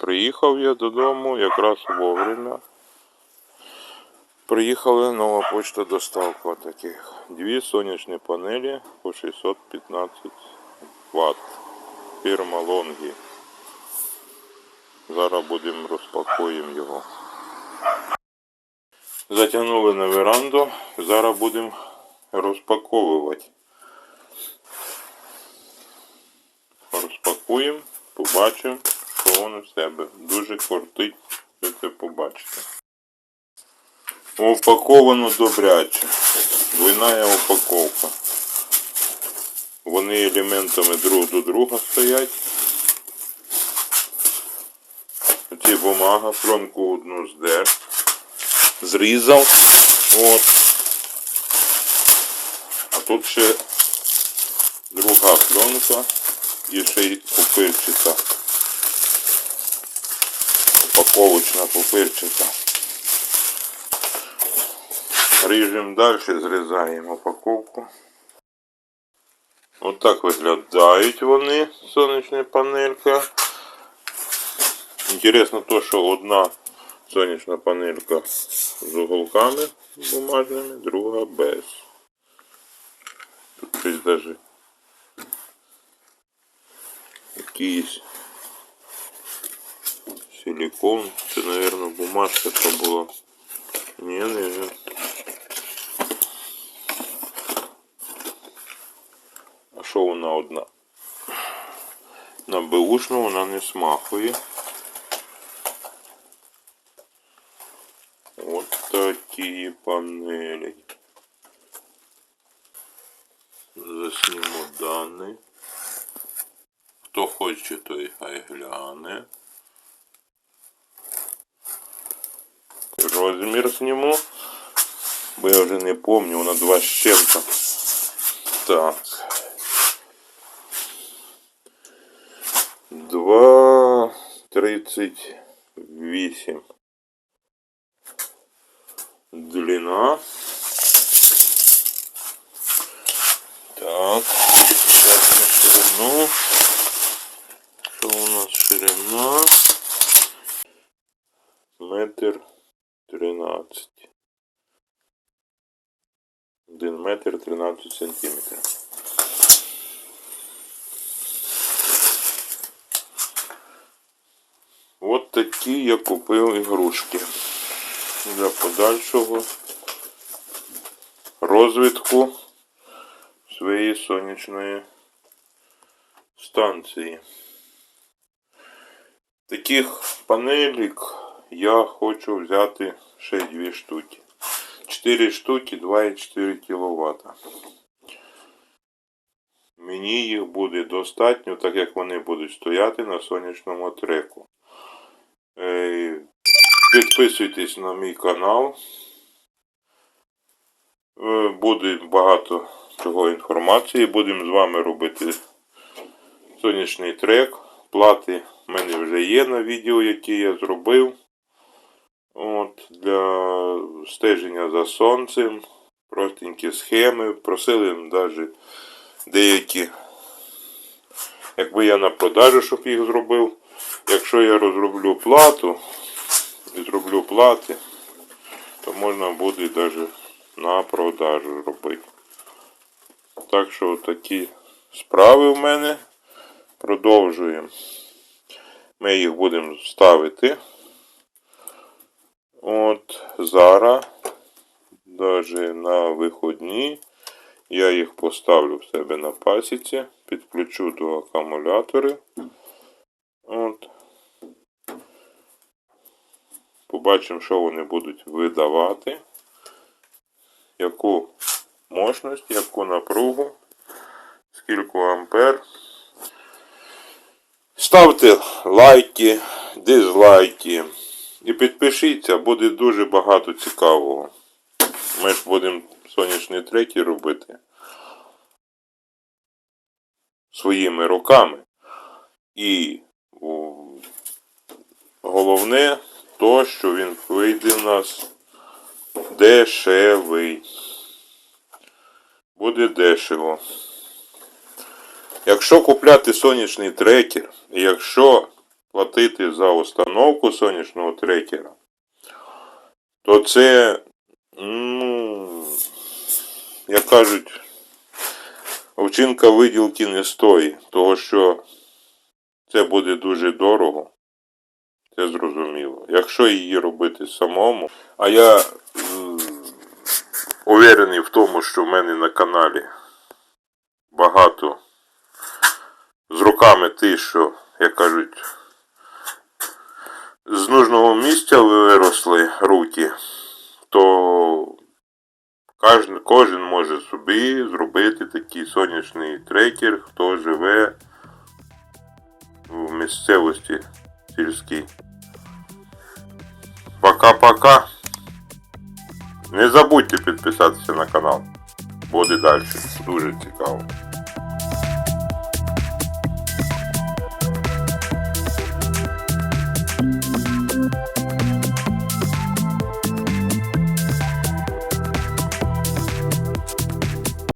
Приїхав я додому якраз вовремя. Приїхала нова почта доставка таких. Дві сонячні панелі по 615 Вт. Фірма Лонгі. Зараз будемо розпакуємо його. Затягнули на веранду. Зараз будемо розпаковувати. Розпакуємо, побачимо, що воно в себе. Дуже кортить, ви це побачите. Упаковано добряче. Двойна упаковка. Вони елементами друг до друга стоять. Оці бумага, пленку одну здер. Зрізав. От. А тут ще друга пленка і ще й пупирчата. Упаковочна пупирчата. Ріжемо далі, зрізаємо упаковку. Отак виглядають вони, сонячна панелька. Інтересно то, що одна сонячна панелька з уголками бумажними, друга без. Тут щось даже якийсь силикон. Це, наверное, бумажка то була. Ні, не він. А що вона одна? На беушну вона не смахує. Вот такие панели. Засніму дані. Хто хоче, той хай гляне. Розмір зніму. Бо я вже не помню, вона два з чим-то. Так. Два тридцать вісім. Длина. Так, сейчас на ширину. Что у нас ширина? Метр тринадцать. Один метр тринадцать сантиметрів. От такі я купив ігрушки для подальшого розвитку своєї сонячної станції. Таких панелік я хочу взяти ще дві штуки. 4 штуки 2,4 кВт. Мені їх буде достатньо, так як вони будуть стояти на сонячному треку. Підписуйтесь на мій канал. Е, Буде багато чого інформації. Будемо з вами робити сонячний трек. Плати в мене вже є на відео, які я зробив. От, Для стеження за сонцем. Простенькі схеми. Просили навіть деякі, якби я на продажу, щоб їх зробив. Якщо я розроблю плату, зроблю плати, то можна буде навіть на продажу робити. Так що такі справи в мене. Продовжуємо. Ми їх будемо ставити. От зараз, навіть на виходні, я їх поставлю в себе на пасіці, підключу до акумулятора. От. Побачимо, що вони будуть видавати, яку мощність, яку напругу, скільки ампер. Ставте лайки, дизлайки і підпишіться, буде дуже багато цікавого. Ми ж будемо сонячні треки робити своїми руками. І головне то, що він вийде у нас дешевий. Буде дешево. Якщо купляти сонячний трекер, якщо платити за установку сонячного трекера, то це, ну, як кажуть, овчинка виділки не стоїть, того що це буде дуже дорого. Це зрозуміло. Якщо її робити самому, а я уверений в тому, що в мене на каналі багато з руками ті, що, як кажуть, з нужного місця виросли руки, то кожен, кожен може собі зробити такий сонячний трекер, хто живе в місцевості сільській. Пока-пока. Не забудьте підписатися на канал. Буде далі. Дуже цікаво.